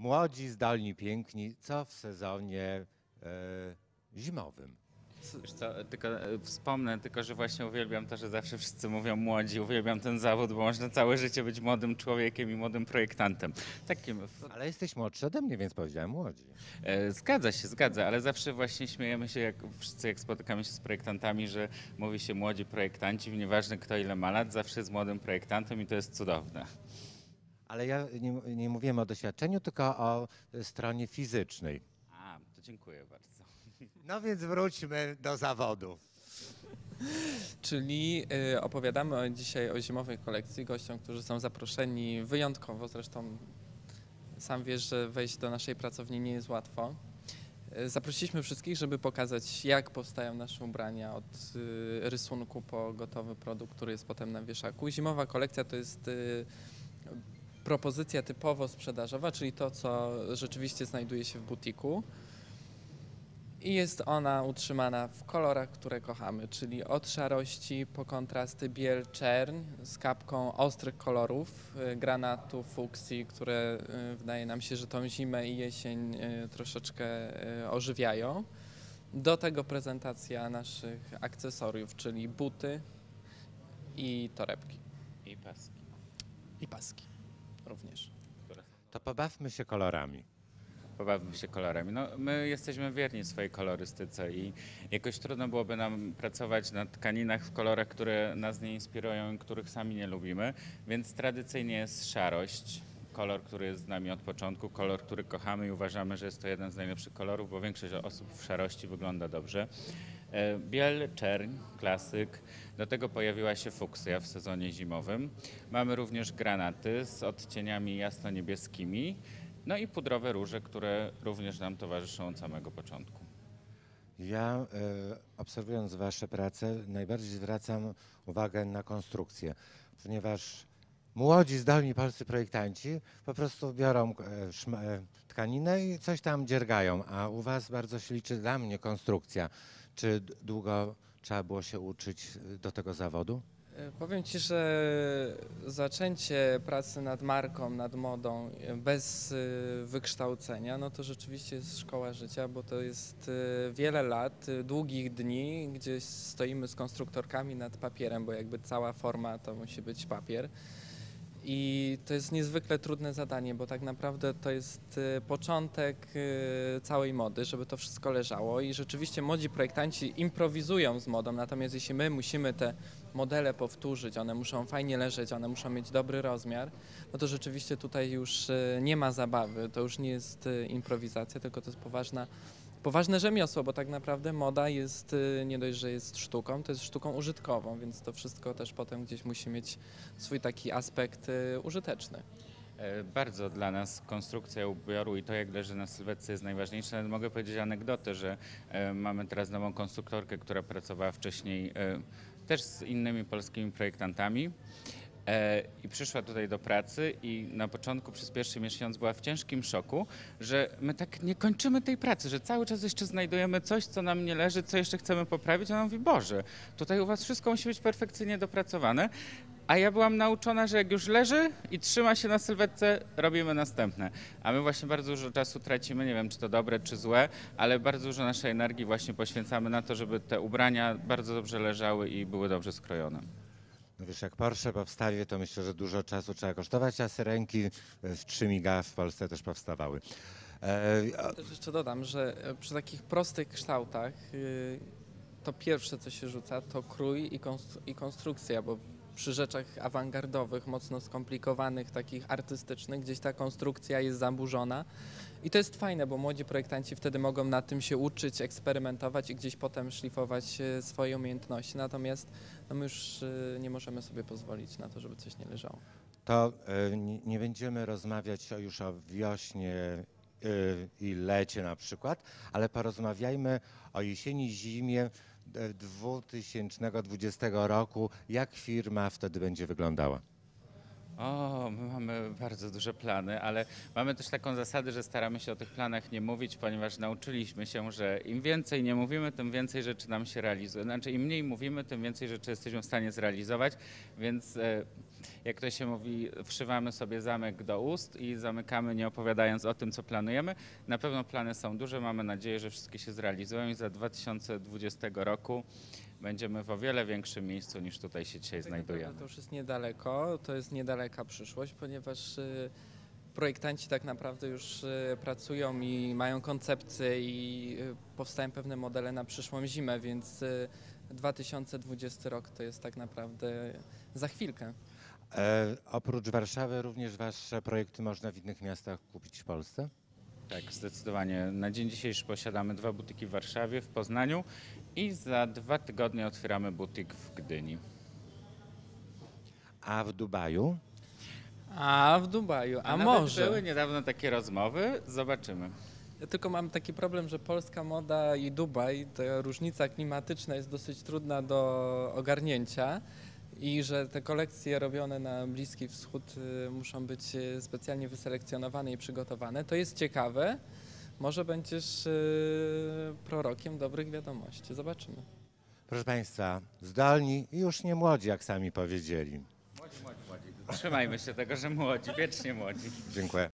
Młodzi, zdolni, piękni, co w sezonie e, zimowym? Wiesz co, tylko e, wspomnę, tylko że właśnie uwielbiam to, że zawsze wszyscy mówią młodzi, uwielbiam ten zawód, bo można całe życie być młodym człowiekiem i młodym projektantem. Takim, Ale jesteś młodszy ode mnie, więc powiedziałem młodzi. e, zgadza się, zgadza, ale zawsze właśnie śmiejemy się, jak wszyscy jak spotykamy się z projektantami, że mówi się młodzi projektanci, nieważne kto ile ma lat, zawsze jest młodym projektantem i to jest cudowne. Ale ja nie, nie mówiłem o doświadczeniu, tylko o stronie fizycznej. A, to dziękuję bardzo. No więc wróćmy do zawodu. Czyli y, opowiadamy o- dzisiaj o zimowej kolekcji gościom, którzy są zaproszeni wyjątkowo. Zresztą sam wiesz, że wejść do naszej pracowni nie jest łatwo. Y, Zaprosiliśmy wszystkich, żeby pokazać, jak powstają nasze ubrania od y, rysunku po gotowy produkt, który jest potem na wieszaku. Zimowa kolekcja to jest y, propozycja typowo sprzedażowa, czyli to, co rzeczywiście znajduje się w butiku. I jest ona utrzymana w kolorach, które kochamy, czyli od szarości po kontrasty biel, czerń z kapką ostrych kolorów, y, granatu, fuksji, które y, wydaje nam się, że tą zimę i jesień y, troszeczkę ożywiają. Do tego prezentacja naszych akcesoriów, czyli buty i torebki I paski. i paski również. To pobawmy się kolorami. Pobawmy się kolorami. No, my jesteśmy wierni swojej kolorystyce i jakoś trudno byłoby nam pracować na tkaninach w kolorach, które nas nie inspirują i których sami nie lubimy, więc tradycyjnie jest szarość. Kolor, który jest z nami od początku, kolor, który kochamy i uważamy, że jest to jeden z najlepszych kolorów, bo większość osób w szarości wygląda dobrze. E, Biel, czerń, klasyk. Do tego pojawiła się fuksja w sezonie zimowym. Mamy również granaty z odcieniami jasno-niebieskimi. No i pudrowe róże, które również nam towarzyszą od samego początku. Ja, e, obserwując Wasze prace, najbardziej zwracam uwagę na konstrukcję, ponieważ młodzi, zdolni polscy projektanci po prostu biorą e, e, tkaninę i coś tam dziergają, a u Was bardzo się liczy dla mnie konstrukcja. Czy długo trzeba było się uczyć e, do tego zawodu? Powiem Ci, że zaczęcie pracy nad marką, nad modą bez wykształcenia, no to rzeczywiście jest szkoła życia, bo to jest wiele lat, długich dni, gdzie stoimy z konstruktorkami nad papierem, bo jakby cała forma to musi być papier. I to jest niezwykle trudne zadanie, bo tak naprawdę to jest e, początek e, całej mody, żeby to wszystko leżało. I rzeczywiście młodzi projektanci improwizują z modą, natomiast jeśli my musimy te modele powtórzyć, one muszą fajnie leżeć, one muszą mieć dobry rozmiar, no to rzeczywiście tutaj już e, nie ma zabawy, to już nie jest improwizacja, tylko to jest poważna, poważne rzemiosło, bo tak naprawdę moda jest e, nie dość, że jest sztuką, to jest sztuką użytkową, więc to wszystko też potem gdzieś musi mieć swój taki aspekt e, użyteczny. E, Bardzo dla nas konstrukcja ubioru i to, jak leży na sylwetce jest najważniejsze. Mogę powiedzieć anegdotę, że e, mamy teraz nową konstruktorkę, która pracowała wcześniej e, też z innymi polskimi projektantami. E, I przyszła tutaj do pracy i na początku przez pierwszy miesiąc była w ciężkim szoku, że my tak nie kończymy tej pracy, że cały czas jeszcze znajdujemy coś, co nam nie leży, co jeszcze chcemy poprawić. Ona mówi, Boże, tutaj u was wszystko musi być perfekcyjnie dopracowane. A ja byłam nauczona, że jak już leży i trzyma się na sylwetce, robimy następne. A my właśnie bardzo dużo czasu tracimy, nie wiem czy to dobre czy złe, ale bardzo dużo naszej energii właśnie poświęcamy na to, żeby te ubrania bardzo dobrze leżały i były dobrze skrojone. No wiesz, jak Porsche powstaje, to myślę, że dużo czasu trzeba kosztować, a syrenki e, w 3 miga w Polsce też powstawały. E, Też jeszcze dodam, że e, przy takich prostych kształtach y, to pierwsze, co się rzuca, to krój i, i konstrukcja, bo przy rzeczach awangardowych, mocno skomplikowanych, takich artystycznych, gdzieś ta konstrukcja jest zaburzona. I to jest fajne, bo młodzi projektanci wtedy mogą na tym się uczyć, eksperymentować i gdzieś potem szlifować e, swoje umiejętności. Natomiast no my już e, nie możemy sobie pozwolić na to, żeby coś nie leżało. to e, nie, będziemy rozmawiać już o wiośnie i lecie na przykład, ale porozmawiajmy o jesieni, zimie 2020 roku. Jak firma wtedy będzie wyglądała? O, my mamy bardzo duże plany, ale mamy też taką zasadę, że staramy się o tych planach nie mówić, ponieważ nauczyliśmy się, że im więcej nie mówimy, tym więcej rzeczy nam się realizuje. Znaczy im mniej mówimy, tym więcej rzeczy jesteśmy w stanie zrealizować, więc e, jak to się mówi, wszywamy sobie zamek do ust i zamykamy nie opowiadając o tym, co planujemy. Na pewno plany są duże, mamy nadzieję, że wszystkie się zrealizują i za 2020 roku będziemy w o wiele większym miejscu niż tutaj się dzisiaj Tak znajdujemy. To już jest niedaleko, to jest niedaleka przyszłość, ponieważ y, projektanci tak naprawdę już y, pracują i mają koncepcje i y, powstają pewne modele na przyszłą zimę, więc y, 2020 rok to jest tak naprawdę za chwilkę. E, oprócz Warszawy również wasze projekty można w innych miastach kupić w Polsce? Tak, zdecydowanie. Na dzień dzisiejszy posiadamy dwa butiki w Warszawie, w Poznaniu i za dwa tygodnie otwieramy butik w Gdyni. A w Dubaju? A w Dubaju, a, nawet może. były niedawno takie rozmowy, zobaczymy. Ja tylko mam taki problem, że polska moda i Dubaj, ta różnica klimatyczna jest dosyć trudna do ogarnięcia i że te kolekcje robione na Bliski Wschód y, muszą być y, specjalnie wyselekcjonowane i przygotowane. To jest ciekawe. Może będziesz y, prorokiem dobrych wiadomości. Zobaczymy. Proszę Państwa, zdolni i już nie młodzi, jak sami powiedzieli. Młodzi, młodzi, młodzi. Trzymajmy się tego, że młodzi, wiecznie młodzi. Dziękuję.